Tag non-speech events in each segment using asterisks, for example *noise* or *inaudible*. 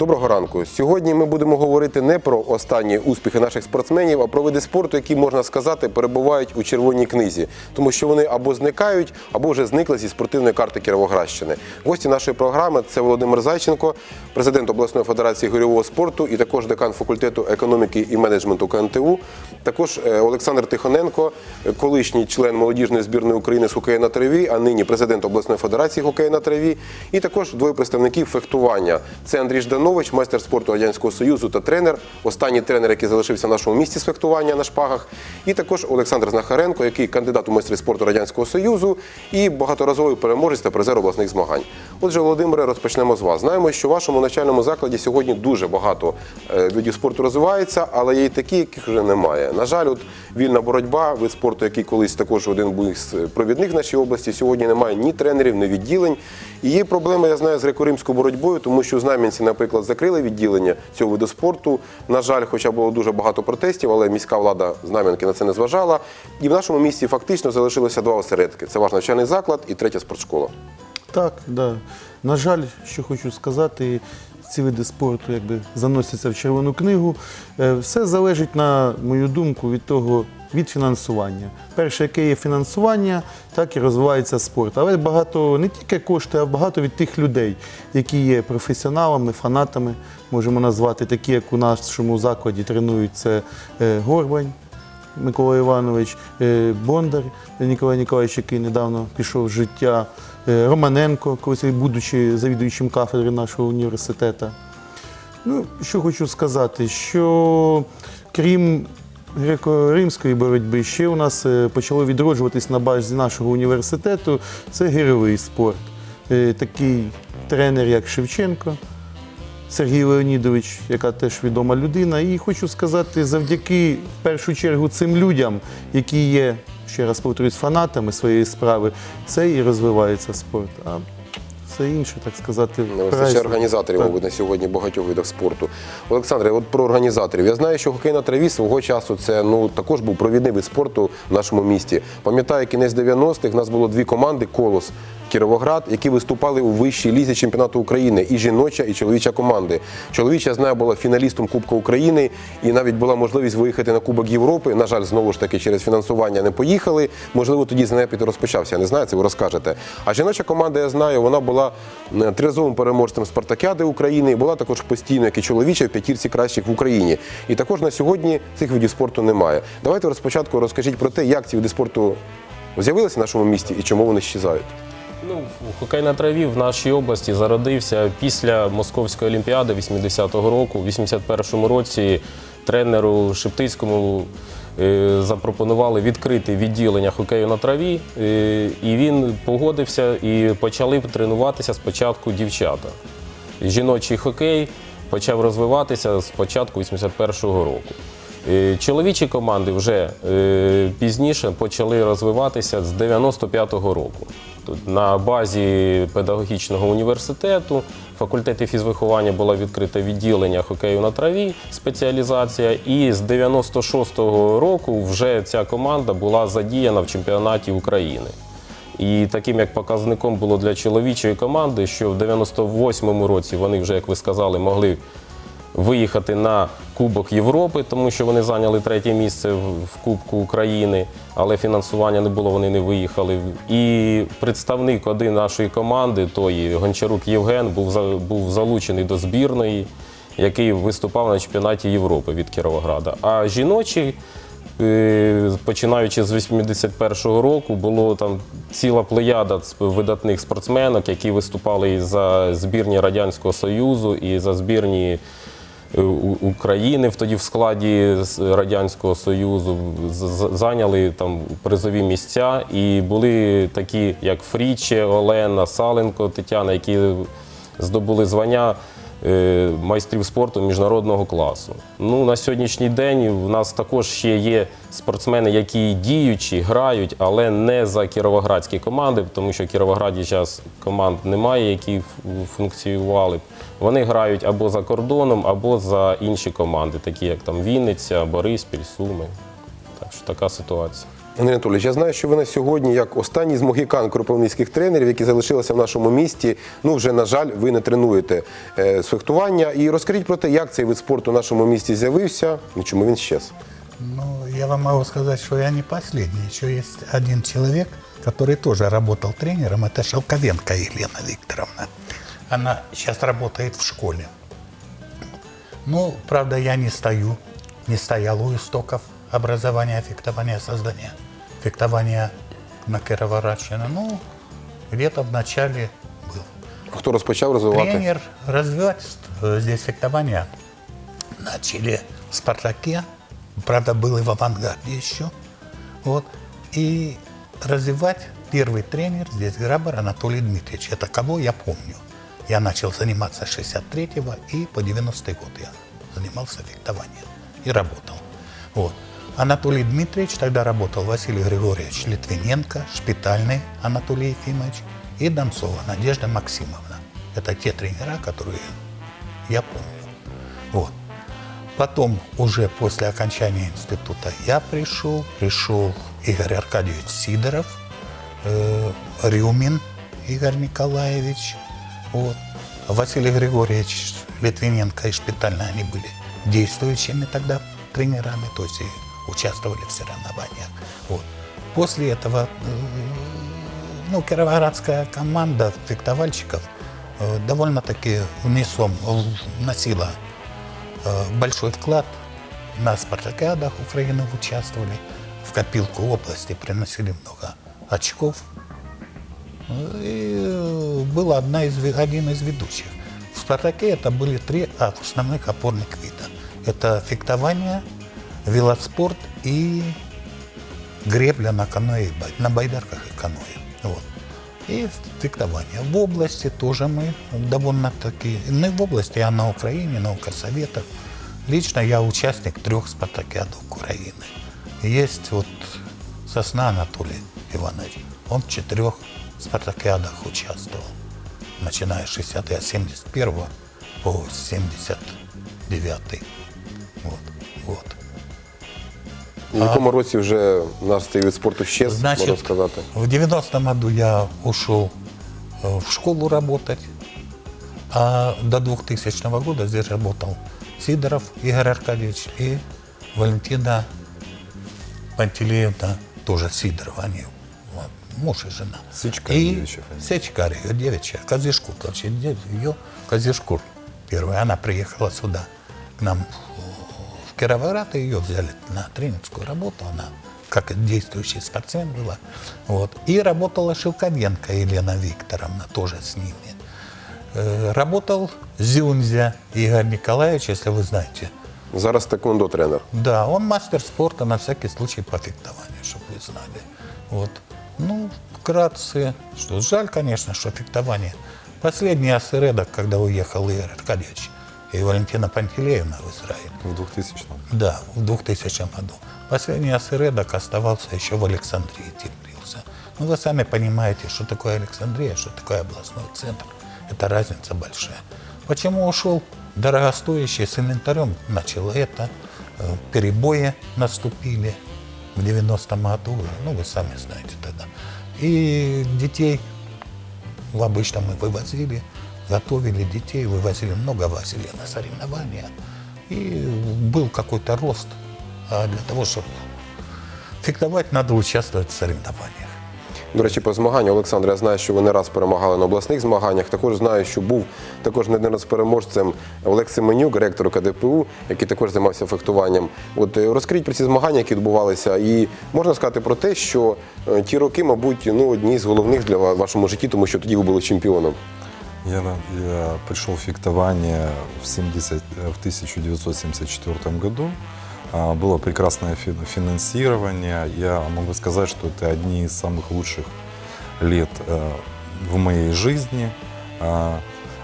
Доброго ранку. Сьогодні ми будемо говорити не про останні успіхи наших спортсменів, а про види спорту, які можна сказати перебувають у червоній книзі, тому що вони або зникають, або вже зникли зі спортивної карти Кіровоградщини. Гості нашої програми це Володимир Зайченко, президент обласної федерації гирьового спорту і також декан факультету економіки і менеджменту КНТУ. Також е, Олександр Тихоненко, колишній член молодіжної збірної України з хокею на траві, а нині президент обласної федерації хокею на траві. І також двоє представників фехтування. Це Андрій Жданович, майстер спорту Радянського Союзу та тренер. Останній тренер, який залишився в нашому місті з фехтування на шпагах. І також Олександр Знахаренко, який кандидат у майстри спорту Радянського Союзу і багаторазовий переможець та призер обласних змагань. Отже, Володимире, розпочнемо з вас. Знаємо, що в вашому навчальному закладі сьогодні дуже багато е, видів спорту розвивається, але є й такі, яких вже немає. На жаль, от вільна боротьба, вид спорту, який колись також один був з провідних в нашій області, сьогодні немає ні тренерів, ні відділень. І є проблема, я знаю, з греко-римською боротьбою, тому що Знам'янці, наприклад, закрили відділення цього виду спорту. На жаль, хоча було дуже багато протестів, але міська влада Знам'янки на це не зважала. І в нашому місті фактично залишилося два осередки: це ваш навчальний заклад і третя спортшкола. Так, да. На жаль, що хочу сказати, ці види спорту якби заносяться в червону книгу. Е, Все залежить, на мою думку, від того, від фінансування. Перше, яке є фінансування, так і розвивається спорт. Але багато не тільки кошти, а багато від тих людей, які є професіоналами, фанатами, можемо назвати, такі, як у нашому закладі тренують це е, Горбань. Микола Іванович, е, Бондар Ніколай Ніколаївич, який недавно пішов з життя, е, Романенко, колись будучи завідуючим кафедри нашого університету. Ну, що хочу сказати, що крім греко-римської боротьби, ще у нас е, почало відроджуватись на базі нашого університету це гировий спорт. Е, Такий тренер, як Шевченко, Сергій Леонідович, яка теж відома людина. І хочу сказати, завдяки в першу чергу цим людям, які є, ще раз повторюсь, фанатами своєї справи, це і розвивається спорт. Все інше, так сказати, Не вистачає організаторів, мабуть, на сьогодні багатьох видах спорту. Олександре, от про організаторів. Я знаю, що хокей на траві свого часу це ну також був провідний вид спорту в нашому місті. Пам'ятаю, кінець 90-х в нас було дві команди Колос. Кіровоград, які виступали у вищій лізі чемпіонату України, і жіноча, і чоловіча команди. Чоловіча знаю, була фіналістом Кубка України, і навіть була можливість виїхати на Кубок Європи. На жаль, знову ж таки, через фінансування не поїхали. Можливо, тоді знепіт розпочався. Я не знаю, це ви розкажете. А жіноча команда, я знаю, вона була е, триразовим переможцем Спартакіади України, і була також постійно, як і чоловіча в п'ятірці кращих в Україні. І також на сьогодні цих видів спорту немає. Давайте ви спочатку розкажіть про те, як ці види спорту з'явилися в нашому місті і чому вони щезають. Ну, хокей на траві в нашій області зародився після Московської олімпіади 80-го року. У 81-му році тренеру Шептицькому е, запропонували відкрити відділення хокею на траві, е, і він погодився і почали тренуватися спочатку дівчата. Жіночий хокей почав розвиватися з початку 81-го року. Е, Чоловічі команди вже е, пізніше почали розвиватися з 95-го року. На базі педагогічного університету, факультеті фізвиховання було відкрите відділення хокею на траві, спеціалізація. І з 96-го року вже ця команда була задіяна в чемпіонаті України. І таким як показником було для чоловічої команди, що в 98-му році вони вже, як ви сказали, могли виїхати на Кубок Європи, тому що вони зайняли третє місце в Кубку України, але фінансування не було, вони не виїхали. І представник один нашої команди, той Гончарук Євген, був був залучений до збірної, який виступав на чемпіонаті Європи від Кіровограда. А жіночі. е, Починаючи з 81-го року, було там ціла плеяда видатних спортсменок, які виступали і за збірні Радянського Союзу, і за збірні України в тоді в складі Радянського Союзу зайняли там призові місця. І були такі, як Фріче, Олена, Саленко, Тетяна, які здобули звання е, майстрів спорту міжнародного класу. Ну, на сьогоднішній день в нас також ще є спортсмени, які діючі, грають, але не за кіровоградські команди, тому що в Кіровограді зараз команд немає, які функціювали б. Вони грають або за кордоном, або за інші команди, такі як там Вінниця, Бориспіль, Суми. Так що така ситуація. Анатолійович, я знаю, що ви на сьогодні, як останній з могікан кропивницьких тренерів, які залишилися в нашому місті. Ну вже на жаль, ви не тренуєте е, з фехтування. І розкажіть про те, як цей вид спорту в нашому місті з'явився і чому він щез. Ну, я вам могу сказать, что я не последний. Еще есть один человек, который тоже работал тренером. Это Шелковенко Елена Викторовна. Она сейчас работает в школе. Ну, правда, я не стою, не стоял у истоков образования, фехтования, создания фехтования на Кировоградщине. Ну, где-то в начале был. Хто розпочав розвивати? Тренер развивать э, здесь фехтование начали в «Спартаке», правда, был и в «Авангарде» еще. Вот. И развивать первый тренер здесь Грабар Анатолий Дмитриевич. Это кого я помню. Я начал заниматься с 63-го и по 90-й год я занимался фехтованием и работал. Вот. Анатолий Дмитриевич тогда работал Василий Григорьевич Литвиненко, Шпитальный Анатолий Ефимович и Донцова Надежда Максимовна. Это те тренера, которые я помню. Вот. Потом, уже после окончания института, я пришел, пришел Игорь Аркадьевич Сидоров, э, Рюмин Игорь Николаевич, вот. Василий Григорьевич Литвиненко и Шпитальный, они были действующими тогда тренерами, то есть участвовали в соревнованиях. Вот. После этого ну, кировоградская команда фехтовальщиков э, довольно-таки внесом, вносила э, большой вклад на спартакиадах Украины участвовали, в копилку области приносили много очков. И э, был одна из, один из ведущих. В «Спартаке» это были три основных опорных вида. Это фехтование, велоспорт и гребля на бай- на байдарках и каное. Вот. И фехтование. В области тоже мы довольно-таки, не в области, а на Украине, на Укрсоветах. Лично я участник трех спартакиад Украины. Есть вот Сосна Анатолий Иванович. Он в четырех спартакиадах участвовал. Начиная с 60 от 71 по 79 Вот. В якому році вже наш цей вид спорту щез, можна Значит, сказати? в 90-м году я ушел э, в школу работать, а до 2000 года здесь работал Сидоров Игорь Аркадьевич и Валентина Пантелеевна, тоже Сидорова, они муж и жена. Сычка и девичья фамилия. Ее девичья, Казишкур, короче, ее Казишкур первая, она приехала сюда, к нам Кировоград, и ее взяли на тренерскую работу, она как действующий спортсмен была. Вот. И работала Шелковенко Елена Викторовна, тоже с ними. Э, Работал Зюнзя Игорь Николаевич, если вы знаете. Зараз тэквондо тренер. Да, он мастер спорта на всякий случай по фехтованию, чтобы вы знали. Вот. Ну, вкратце, что жаль, конечно, что фехтование. Последний осыредок, когда уехал Игорь Аркадьевич и Валентина Пантелеевна в Израиль. В 2000 Да, в 2000 году. Последний осыредок оставался еще в Александрии, теплился. Ну, вы сами понимаете, что такое Александрия, что такое областной центр. Это разница большая. Почему ушел? Дорогостоящий, с инвентарем начал это. э, Перебои наступили в 90-м году уже. Ну, вы сами знаете тогда. И детей в обычно мы вывозили, готовили детей, вывозили, много возили на соревнования. И был какой-то рост. А для того, чтобы фехтовать, надо участвовать в соревнованиях. До речі, по змаганню, Олександр, я знаю, що ви не раз перемагали на обласних змаганнях. Також знаю, що був також не один раз переможцем Олег Семенюк, ректор КДПУ, який також займався фехтуванням. От е, розкажіть про ці змагання, які відбувалися, і можна сказати про те, що е, ті роки, мабуть, ну одні з головних для ва- вашому житті, тому що тоді ви були чемпіоном. Я, я пришел в фехтование в, 70, э, в 1974 году. А, Было прекрасное фи- финансирование. Я могу сказать, что это одни из самых лучших лет э, в моей жизни. А,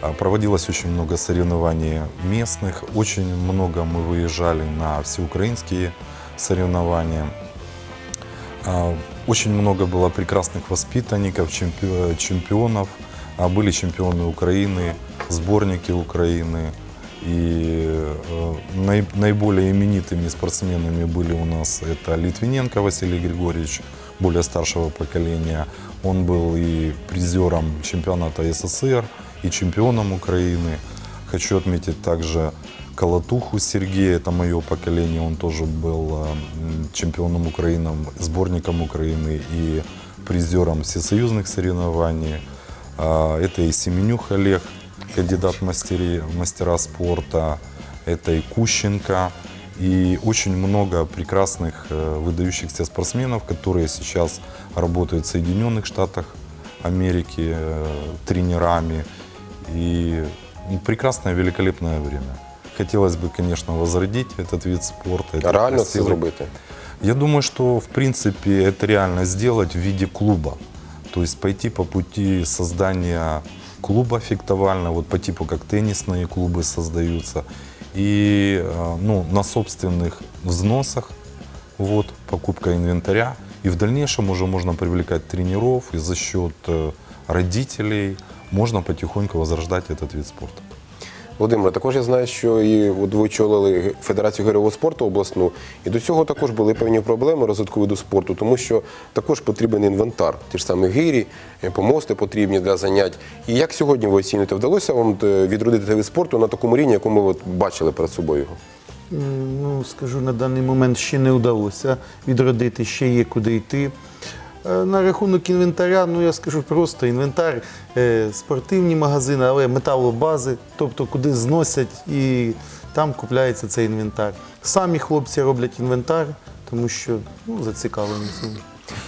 а, Проводилось очень много соревнований местных. Очень много мы выезжали на всеукраинские соревнования. Очень много было прекрасных воспитанников, чемпи- чемпионов. А, Были чемпионы Украины, сборники Украины. И э, наи- наиболее именитыми спортсменами были у нас это Литвиненко Василий Григорьевич, более старшего поколения. Он был и призером чемпионата СССР, и чемпионом Украины. Хочу отметить также Колотуху Сергея, это мое поколение, он тоже был э, м, чемпионом Украины, сборником Украины и призером всесоюзных соревнований. А, Это и Семенюх Олег, кандидат в мастери, мастера спорта, это и Кущенко, и очень много прекрасных э, выдающихся спортсменов, которые сейчас работают в Соединенных Штатах Америки э, тренерами. И прекрасное, великолепное время. Хотелось бы, конечно, возродить этот вид спорта. Это Реально це зробити. я думаю, что в принципе это реально сделать в виде клуба. То есть пойти по пути создания клуба фехтовального, вот по типу как теннисные клубы создаются. И э, ну, на собственных взносах, вот, покупка инвентаря. И в дальнейшем уже можно привлекать тренеров, и за счет э, родителей можно потихоньку возрождать этот вид спорта. Володимире, також я знаю, що і от ви очолили Федерацію гирьового спорту обласну, і до цього також були певні проблеми розвитку виду спорту, тому що також потрібен інвентар. Ті ж самі гирі, е, помости потрібні для занять. І як сьогодні ви оцінюєте, вдалося вам е, відродити вид спорту на такому рівні, якому ви бачили перед собою його? Ну, скажу, на даний момент ще не вдалося відродити, ще є куди йти. Е, На рахунок інвентаря, ну я скажу просто, інвентар, е, спортивні магазини, але металобази, тобто куди зносять і там купляється цей інвентар. Самі хлопці роблять інвентар, тому що ну, зацікавлені цим.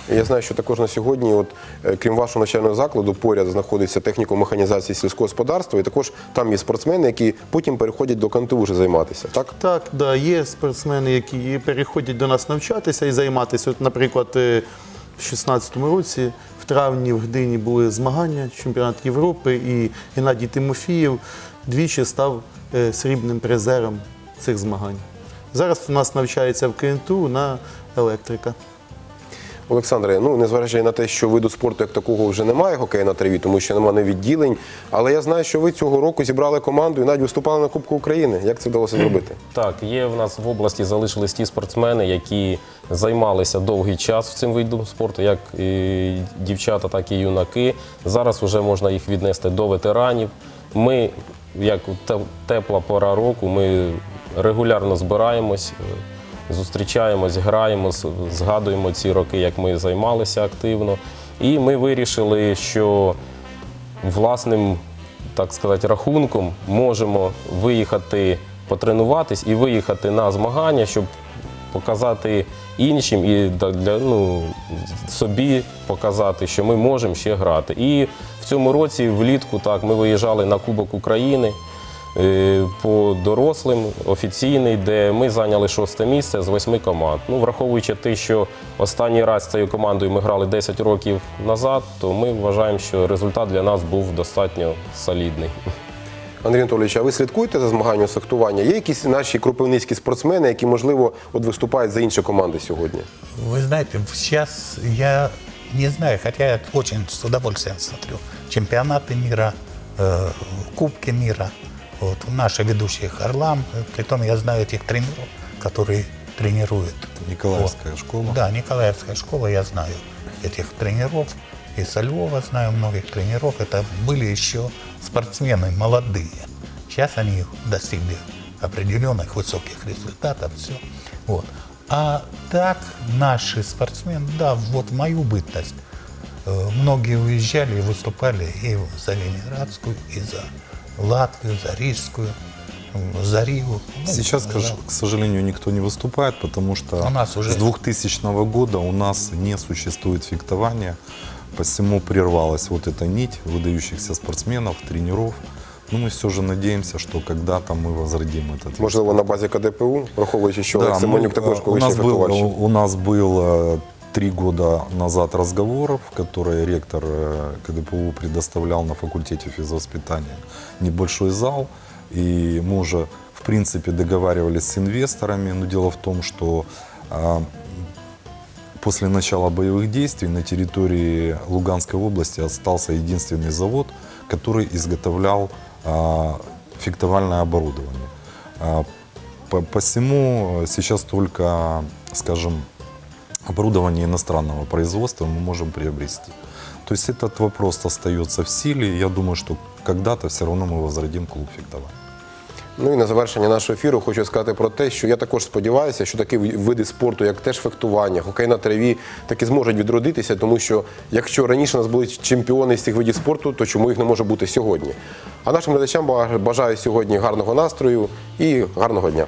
Я знаю, що також на сьогодні, от, е, крім вашого навчального закладу, поряд знаходиться техніко механізації сільського господарства, і також там є спортсмени, які потім переходять до КНТУ вже займатися. Так? Так, да, є спортсмени, які переходять до нас навчатися і займатися. От, наприклад, в 2016 році, в травні в Гдині були змагання, чемпіонат Європи, і Геннадій Тимофієв двічі став е, срібним призером цих змагань. Зараз у нас навчається в КНТУ на електрика. Олександре, ну незважаючи на те, що виду спорту як такого вже немає хокею на траві, тому що немає відділень. Але я знаю, що ви цього року зібрали команду і навіть виступали на Кубку України. Як це вдалося зробити? *clears throat* Так, є в нас в області залишились ті спортсмени, які займалися довгий час цим видом спорту, як і дівчата, так і юнаки. Зараз вже можна їх віднести до ветеранів. Ми, як те- тепла пора року, ми регулярно збираємось, зустрічаємось, граємо, згадуємо ці роки, як ми займалися активно. І ми вирішили, що власним, так сказати, рахунком можемо виїхати потренуватись і виїхати на змагання, щоб показати іншим і для, ну, собі показати, що ми можемо ще грати. І в цьому році влітку так ми виїжджали на Кубок України. е, По дорослим офіційний, де ми зайняли шосте місце з восьми команд. Ну, враховуючи те, що останній раз з цією командою ми грали 10 років назад, то ми вважаємо, що результат для нас був достатньо солідний. Андрій Анатолійович, а ви слідкуєте за змаганням з фехтування? Є якісь наші кропивницькі спортсмени, які, можливо, от виступають за інші команди сьогодні? Вы знаете, сейчас я не знаю, хотя я очень с удовольствием смотрю чемпионаты мира, э, Кубки мира. Вот, наши ведущие Харлам, э, притом я знаю этих тренеров, которые тренируют. Николаевская школа. Да, Николаевская школа, я знаю этих тренеров. И со Львова знаю многих тренеров. Это были еще спортсмены молодые. Сейчас они достигли определенных высоких результатов. Все. Вот. А так наши спортсмены, да, вот в мою бытность, э, многие уезжали и выступали и за Ленинградскую, и за Латвию, за Рижскую, м, за Ригу. Ну, Сейчас, к да. ж- к сожалению, никто не выступает, потому что У нас уже- с 2000 года у нас не существует фехтования. Посему прервалась вот эта нить выдающихся спортсменов, тренеров. Но мы все же надеемся, что когда-то мы возродим этот вид Можливо, на базі КДПУ, враховуючи, що Да, Олег мы, Семенюк також э, у колишній нас, был, фехтувальщик. у нас был э, три года назад разговор, в который ректор э, КДПУ предоставлял на факультете физвоспитания небольшой зал. И мы уже, в принципе, договаривались с инвесторами. Но дело в том, что а, после начала боевых действий на территории Луганской области остался единственный завод, который изготовлял а, фехтовальное оборудование. А, По- Посему э, сейчас только, скажем, оборудование иностранного производства мы можем приобрести. То есть этот вопрос остается в силе. Я думаю, что когда-то все равно мы возродим клуб фехтования. Ну і на завершення нашого ефіру хочу сказати про те, що я також сподіваюся, що такі види спорту, як теж фехтування, хокей на траві, таки зможуть відродитися, тому що якщо раніше у нас були чемпіони з цих видів спорту, то чому їх не може бути сьогодні? А нашим глядачам бажаю сьогодні гарного настрою і гарного дня.